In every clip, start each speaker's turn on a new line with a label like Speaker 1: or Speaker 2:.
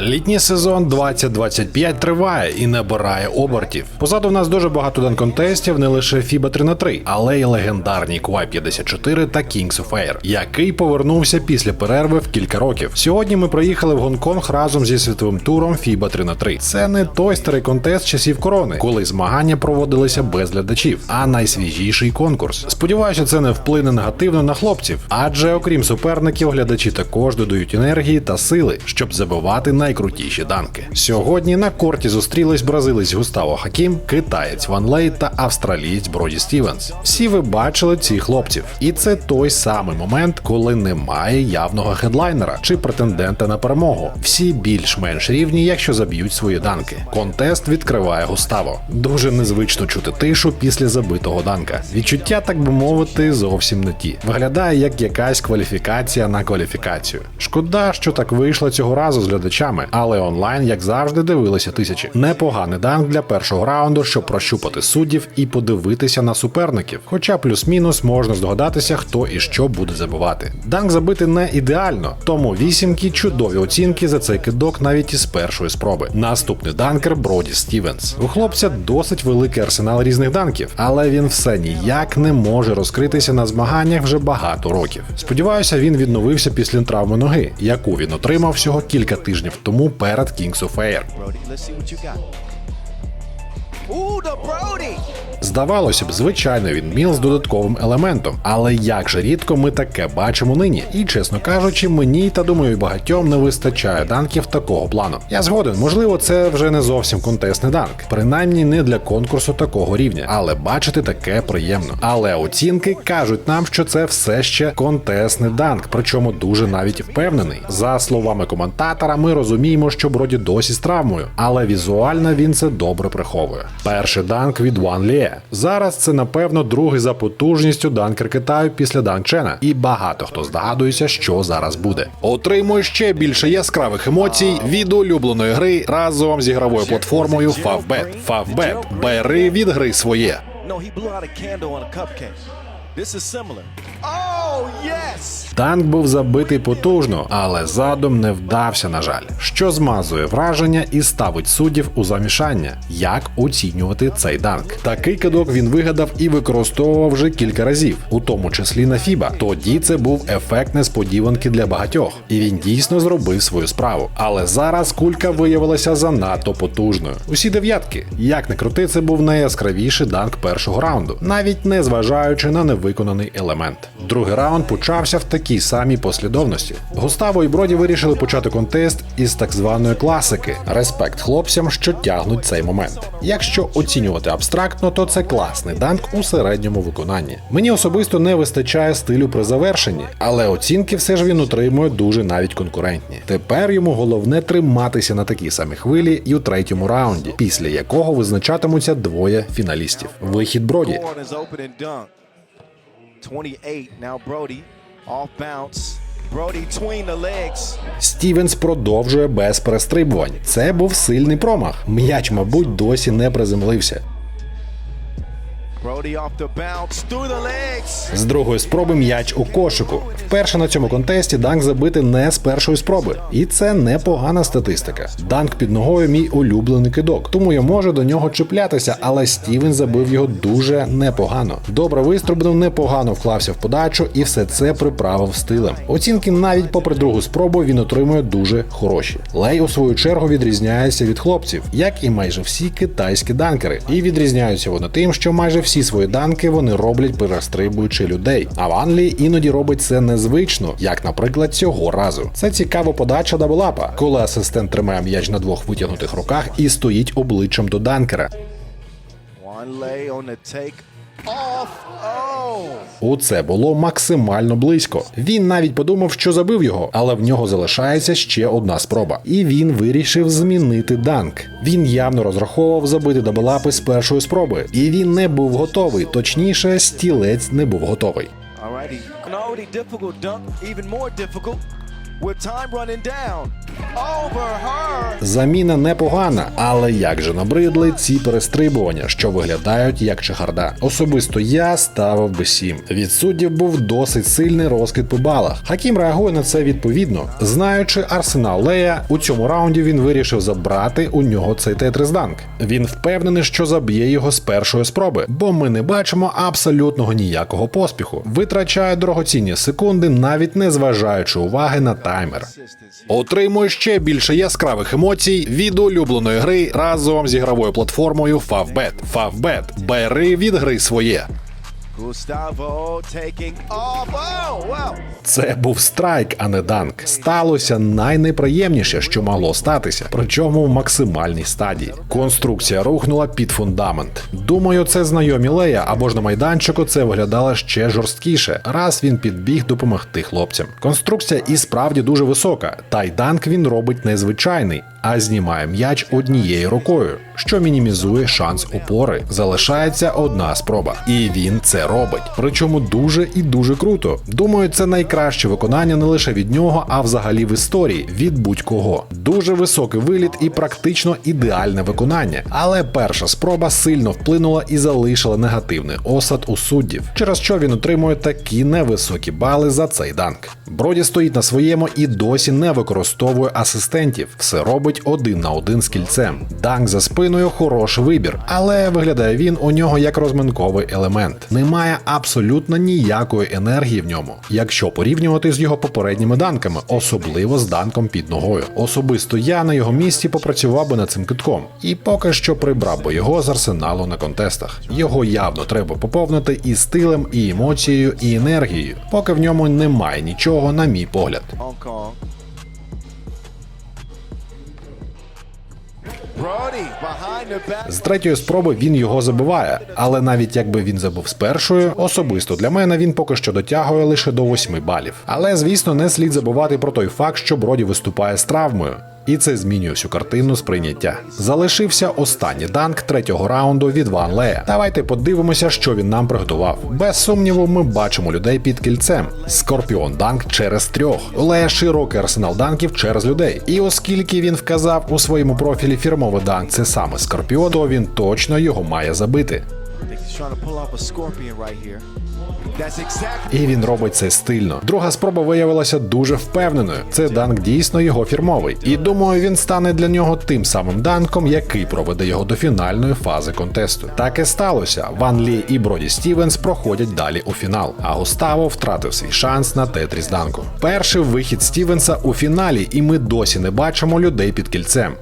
Speaker 1: Літній сезон 2025 триває і набирає обертів. Позаду в нас дуже багато данконтестів, не лише FIBA 3 на 3 але й легендарні Quai 54 та Kings of Air, який повернувся після перерви в кілька років. Сьогодні ми приїхали в Гонконг разом зі світовим туром FIBA 3 на 3 Це не той старий контест часів корони, коли змагання проводилися без глядачів, а найсвіжіший конкурс. Сподіваюся, це не вплине негативно на хлопців, адже окрім суперників, глядачі також додають енергії та сили, щоб забивати найкрутіші данки. Сьогодні на корті зустрілись бразилець Густаво Хакім, китаєць Ван Лей та австралієць Броді Стівенс. Всі ви бачили цих хлопців, і це той самий момент, коли немає явного хедлайнера чи претендента на перемогу. Всі більш-менш рівні, якщо заб'ють свої данки. Контест відкриває Густаво. Дуже незвично чути тишу після забитого данка. Відчуття, так би мовити, зовсім не ті. Виглядає як якась кваліфікація на кваліфікацію. Шкода, що так вийшло цього разу з глядачами, але онлайн, як завжди, дивилися тисячі. Непоганий данк для першого раунду, щоб прощупати суддів і подивитися на суперників. Хоча плюс-мінус можна здогадатися, хто і що буде забивати. Данк забити не ідеально, тому вісімки чудові оцінки за цей кидок навіть із першої спроби. Наступний данкер Броді Стівенс. У хлопця досить великий арсенал різних данків, але він все ніяк не може розкритися на змаганнях вже багато років. Сподіваюся, він відновився після травми ноги, яку він отримав всього кілька тижнів тому перед Kings of Air. Здавалося б, звичайно, він міл з додатковим елементом, але як же рідко ми таке бачимо нині. І чесно кажучи, мені та думаю, багатьом не вистачає данків такого плану. Я згоден, можливо, це вже не зовсім контестний данк, принаймні не для конкурсу такого рівня, але бачити таке приємно. Але оцінки кажуть нам, що це все ще контестний данк, причому дуже навіть впевнений. За словами коментатора, ми розуміємо, що Броді досі з травмою, але візуально він це добре приховує. Перший данк від Ван Лє. Зараз це напевно другий за потужністю данкер Китаю після Данчена, і багато хто здогадується, що зараз буде. Отримуй ще більше яскравих емоцій від улюбленої гри разом з ігровою платформою Favbet. Favbet. бери від гри своє.
Speaker 2: No, he blew out a candle on a cupcake. This is similar. Oh.
Speaker 1: Танк був забитий потужно, але задум не вдався, на жаль, що змазує враження і ставить суддів у замішання, як оцінювати цей данк. Такий кидок він вигадав і використовував вже кілька разів, у тому числі на Фіба. Тоді це був ефект несподіванки для багатьох, і він дійсно зробив свою справу. Але зараз кулька виявилася занадто потужною. Усі дев'ятки, як не крути, це був найяскравіший данк першого раунду, навіть не зважаючи на невиконаний елемент. Другий раунд почався в такій самій послідовності. Густаво і Броді вирішили почати контест із так званої класики. Респект хлопцям, що тягнуть цей момент. Якщо оцінювати абстрактно, то це класний данк у середньому виконанні. Мені особисто не вистачає стилю при завершенні, але оцінки все ж він отримує дуже навіть конкурентні. Тепер йому головне триматися на такій самій хвилі і у третьому раунді, після якого визначатимуться двоє фіналістів. Вихід Броді.
Speaker 2: 28. Now Brody. Off bounce. Brody between the legs.
Speaker 1: Стівенс продовжує без перестрибувань. Це був сильний промах. М'яч, мабуть, досі не приземлився. З другої спроби м'яч у кошику. Вперше на цьому контесті данк забити не з першої спроби, і це непогана статистика. Данк під ногою мій улюблений кидок, тому я можу до нього чіплятися, але Стівен забив його дуже непогано. Добре виструбнув, непогано вклався в подачу, і все це приправив стилем. Оцінки навіть попри другу спробу він отримує дуже хороші. Лей у свою чергу відрізняється від хлопців, як і майже всі китайські данкери, і відрізняються вони тим, що майже всі свої данки вони роблять перестрибуючи людей. А в Англії іноді робить це незвично, як, наприклад, цього разу. Це цікава подача даблапа, коли асистент тримає м'яч на двох витягнутих руках і стоїть обличчям до данкера. У це було максимально близько. Він навіть подумав, що забив його, але в нього залишається ще одна спроба. І він вирішив змінити данк. Він явно розраховував забити даблапи з першої спроби, і він не був готовий. Точніше, стілець не був готовий. Заміна непогана, але як же набридли ці перестрибування, що виглядають як чехарда. Особисто я ставив би 7. Від суддів був досить сильний розкид по балах. Хакім реагує на це відповідно. Знаючи арсенал Лея, у цьому раунді він вирішив забрати у нього цей тетрис данк. Він впевнений, що заб'є його з першої спроби, бо ми не бачимо абсолютного ніякого поспіху. Витрачає дорогоцінні секунди, навіть не зважаючи уваги на таймер. Отримуй ще більше яскравих емоцій від улюбленої гри разом з ігровою платформою Favbet. Favbet. Бери від гри своє.
Speaker 2: Gustavo taking off. Oh, wow.
Speaker 1: Це був страйк, а не данк. Сталося найнеприємніше, що могло статися, причому в максимальній стадії. Конструкція рухнула під фундамент. Думаю, це знайомі Лея або ж на майданчику це виглядало ще жорсткіше, раз він підбіг допомогти хлопцям. Конструкція і справді дуже висока, та й данк він робить незвичайний, а знімає м'яч однією рукою, що мінімізує шанс опори. Залишається одна спроба, і він це робить. Причому дуже і дуже круто. Думаю, це найкраще виконання не лише від нього, а взагалі в історії від будь-кого. Дуже високий виліт і практично ідеальне виконання. Але перша спроба сильно вплинула і залишила негативний осад у суддів, через що він отримує такі невисокі бали за цей данк. Броді стоїть на своєму і досі не використовує асистентів. Все робить один на один з кільцем. Данк за спиною хороший вибір, але виглядає він у нього як розминковий елемент. Немає абсолютно ніякої енергії в ньому, якщо порівнювати з його попередніми данками, особливо з данком під ногою. Особисто я на його місці попрацював би над цим китком, і поки що прибрав би його з арсеналу на контестах. Його явно треба поповнити і стилем, і емоцією, і енергією, поки в ньому немає нічого, на мій погляд. З третьої спроби він його забиває, але навіть якби він забув з першої, особисто для мене він поки що дотягує лише до 8 балів. Але звісно, не слід забувати про той факт, що Броді виступає з травмою. І це змінює всю картину сприйняття. Залишився останній данк третього раунду від Ван Лея. Давайте подивимося, що він нам приготував. Без сумніву, ми бачимо людей під кільцем. Скорпіон данк через трьох. Лея широкий арсенал данків через людей. І оскільки він вказав у своєму профілі фірмовий данк це саме Скорпіон, то він точно його має забити. І він робить це стильно. Друга спроба виявилася дуже впевненою. Це данк дійсно його фірмовий. І думаю, він стане для нього тим самим данком, який проведе його до фінальної фази контесту. Так і сталося. Ван Лі і Броді Стівенс проходять далі у фінал. А Густаво втратив свій шанс на тетріс данку. Перший вихід Стівенса у фіналі, і ми досі не бачимо людей під кільцем.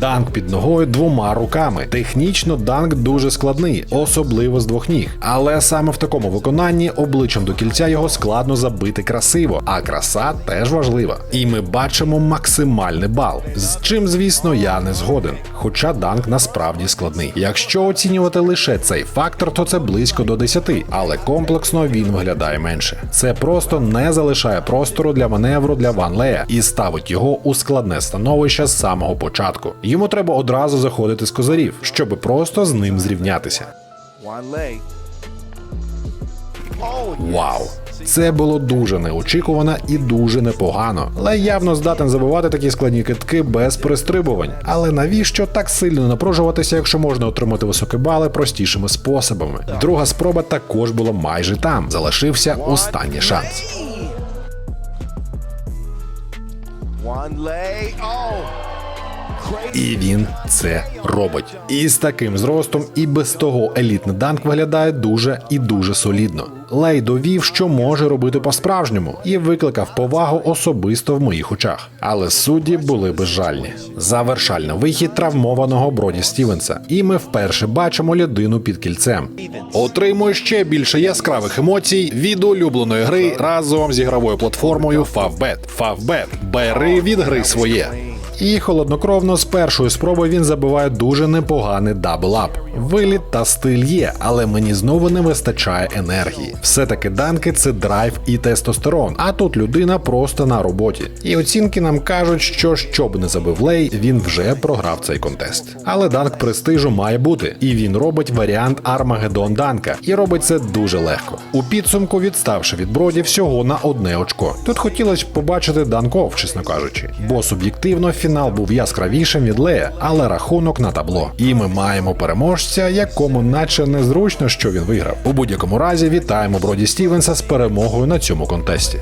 Speaker 1: Данк під ногою двома руками. Технічно данк дуже складний, особливо з двох ніг. Але саме в такому виконанні обличчям до кільця його складно забити красиво, а краса теж важлива. І ми бачимо максимальний бал. З чим, звісно, я не згоден. Хоча данк насправді складний. Якщо оцінювати лише цей фактор, то це близько до 10, але комплексно він виглядає менше. Це просто не залишає простору для маневру для Ван Лея і ставить його у складне становище з самого початку. Йому треба одразу заходити з козарів, щоб просто з ним зрівнятися. Вау! Це було дуже неочікувано і дуже непогано. Лей явно здатен забивати такі складні китки без перестрибувань. Але навіщо так сильно напружуватися, якщо можна отримати високі бали простішими способами? Друга спроба також була майже там. Залишився останній шанс.
Speaker 2: One leg. Oh.
Speaker 1: І він це робить. І з таким зростом, і без того елітний данк виглядає дуже і дуже солідно. Лей довів, що може робити по-справжньому, і викликав повагу особисто в моїх очах. Але судді були безжальні. Завершальний вихід травмованого Броді Стівенса, і ми вперше бачимо людину під кільцем. Отримує ще більше яскравих емоцій від улюбленої гри разом з ігровою платформою Favbet. Favbet. Бери від гри своє. І холоднокровно з першої спроби він забиває дуже непоганий дабл-ап. Виліт та стиль є, але мені знову не вистачає енергії. Все-таки данки це драйв і тестостерон, а тут людина просто на роботі. І оцінки нам кажуть, що щоб не забив лей, він вже програв цей контест. Але данк престижу має бути, і він робить варіант Армагеддон Данка, і робить це дуже легко. У підсумку відставши від броді всього на одне очко. Тут хотілося б побачити данков, чесно кажучи, бо суб'єктивно фінал був яскравішим від Лея, але рахунок на табло. І ми маємо переможця, якому наче незручно, що він виграв. У будь-якому разі вітаємо Броді Стівенса з перемогою на цьому контесті.